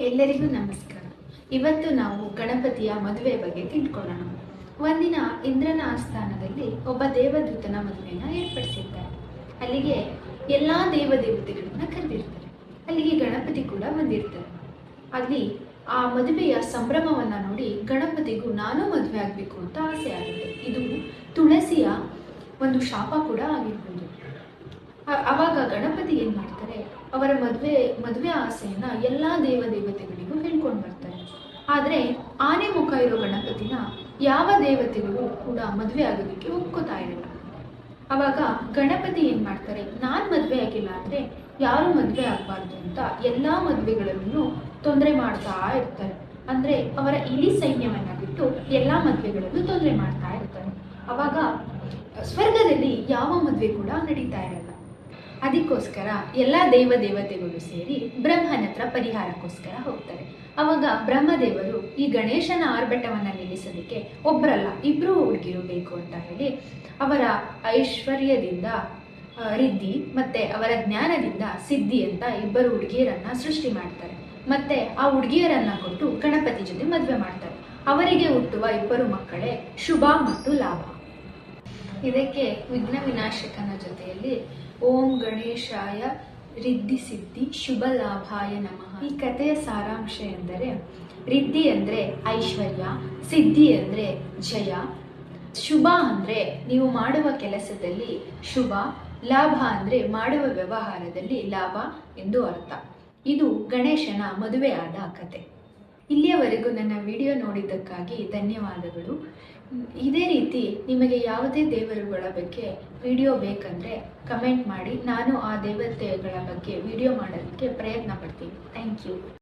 ಎಲ್ಲರಿಗೂ ನಮಸ್ಕಾರ. ಇವತ್ತು ನಾವು ಗಣಪತಿಯ ಮದುವೆ ಬಗ್ಗೆ ತಿಳ್ಕೊಳ್ಳೋಣ. ಒಂದಿನ ಇಂದ್ರನ ಆಸ್ಥಾನದಲ್ಲಿ ಒಬ್ಬ ದೇವದೂತನ ಮದುವೆಯನ್ನ ಏರ್ಪಡಿಸಿರ್ತಾರೆ. ಅಲ್ಲಿಗೆ ಎಲ್ಲ ದೇವದೇವತೆಗಳನ್ನ ಕರೆದಿರ್ತಾರೆ. ಅಲ್ಲಿಗೆ ಗಣಪತಿ ಕೂಡ ಬಂದಿರ್ತಾರೆ. ಅಲ್ಲಿ ಆ ಮದುವೆಯ ಸಂಭ್ರಮವನ್ನ ನೋಡಿ ಗಣಪತಿಗೂ ನಾನು ಮದುವೆ ಆಗಬೇಕು ಅಂತ ಆಸೆ ಆಗುತ್ತೆ. ಇದು ತುಳಸಿಯ ಒಂದು ಶಾಪ ಕೂಡ ಆಗಿರ್ಬೋದು. ಆ- ಅವಾಗ ಗಣಪತಿ ಏನ್ ಮಾಡ್ತಾರೆ? ಅವರ ಮದುವೆ ಮದುವೆ ಆಸೆಯನ್ನ ಎಲ್ಲಾ ದೇವ ದೇವತೆಗಳಿಗೂ ಹೇಳ್ಕೊಂಡು ಬರ್ತಾರೆ ಆದ್ರೆ ಆನೆ ಮುಖ ಇರೋ ಗಣಪತಿನ ಯಾವ ದೇವತೆಗಳು ಕೂಡ ಮದುವೆ ಆಗೋದಕ್ಕೆ ಒಪ್ಕೋತಾ ಇರಲ್ಲ ಅವಾಗ ಗಣಪತಿ ಏನ್ ಮಾಡ್ತಾರೆ? ನಾನ್ ಮದುವೆ ಆಗಿಲ್ಲ ಅಂದ್ರೆ ಯಾರು ಮದುವೆ ಆಗಬಾರ್ದು ಅಂತ ಎಲ್ಲಾ ಮದುವೆಗಳನ್ನು ತೊಂದರೆ ಮಾಡ್ತಾ ಇರ್ತಾರೆ. ಅಂದ್ರೆ ಅವರ ಇಲಿ ಸೈನ್ಯವನ್ನ ಬಿಟ್ಟು ಎಲ್ಲಾ ಮದುವೆಗಳಲ್ಲೂ ತೊಂದರೆ ಮಾಡ್ತಾ ಇರ್ತಾರೆ. ಅವಾಗ ಸ್ವರ್ಗದಲ್ಲಿ ಯಾವ ಮದುವೆ ಕೂಡ ನಡೀತಾ ಇರಲ್ಲ. ಅದಕ್ಕೋಸ್ಕರ ಎಲ್ಲ ದೇವ ದೇವತೆಗಳು ಸೇರಿ ಬ್ರಹ್ಮನ ಹತ್ರ ಪರಿಹಾರಕ್ಕೋಸ್ಕರ ಹೋಗ್ತಾರೆ. ಅವಾಗ ಬ್ರಹ್ಮದೇವರು ಈ ಗಣೇಶನ ಆರ್ಭಟವನ್ನು ನಿಲ್ಲಿಸೋದಕ್ಕೆ ಒಬ್ಬರಲ್ಲ ಇಬ್ಬರು ಹುಡುಗಿರು ಬೇಕು ಅಂತ ಹೇಳಿ ಅವರ ಐಶ್ವರ್ಯದಿಂದ ರಿದ್ಧಿ ಮತ್ತೆ ಅವರ ಜ್ಞಾನದಿಂದ ಸಿದ್ಧಿ ಅಂತ ಇಬ್ಬರು ಹುಡುಗಿಯರನ್ನ ಸೃಷ್ಟಿ ಮಾಡ್ತಾರೆ. ಮತ್ತೆ ಆ ಹುಡುಗಿಯರನ್ನ ಕೊಟ್ಟು ಗಣಪತಿ ಜೊತೆ ಮದುವೆ ಮಾಡ್ತಾರೆ. ಅವರಿಗೆ ಹುಟ್ಟುವ ಇಬ್ಬರು ಮಕ್ಕಳೇ ಶುಭ ಮತ್ತು ಲಾಭ. ಇದಕ್ಕೆ ವಿಘ್ನ ವಿನಾಶಕನ ಜೊತೆಯಲ್ಲಿ ಓಂ ಗಣೇಶಾಯ ರಿದ್ಧಿ ಸಿದ್ಧಿ ಶುಭ ಲಾಭಾಯ ನಮಃ. ಈ ಕಥೆಯ ಸಾರಾಂಶ ಎಂದರೆ ರಿದ್ಧಿ ಅಂದ್ರೆ ಐಶ್ವರ್ಯ, ಸಿದ್ಧಿ ಅಂದ್ರೆ ಜಯ, ಶುಭ ಅಂದ್ರೆ ನೀವು ಮಾಡುವ ಕೆಲಸದಲ್ಲಿ ಶುಭ, ಲಾಭ ಅಂದ್ರೆ ಮಾಡುವ ವ್ಯವಹಾರದಲ್ಲಿ ಲಾಭ ಎಂದು ಅರ್ಥ. ಇದು ಗಣೇಶನ ಮದುವೆಯಾದ ಕತೆ ಇಲ್ಲಿಯವರೆಗೂ ನನ್ನ ವಿಡಿಯೋ ನೋಡಿದ್ದಕ್ಕಾಗಿ ಧನ್ಯವಾದಗಳು. ಇದೇ ರೀತಿ ನಿಮಗೆ ಯಾವುದೇ ದೇವರುಗಳ ಬಗ್ಗೆ ವಿಡಿಯೋ ಬೇಕಂದರೆ ಕಮೆಂಟ್ ಮಾಡಿ. ನಾನು ಆ ದೇವತೆಗಳ ಬಗ್ಗೆ ವಿಡಿಯೋ ಮಾಡೋದಕ್ಕೆ ಪ್ರಯತ್ನ ಪಡ್ತೀನಿ. Thank you.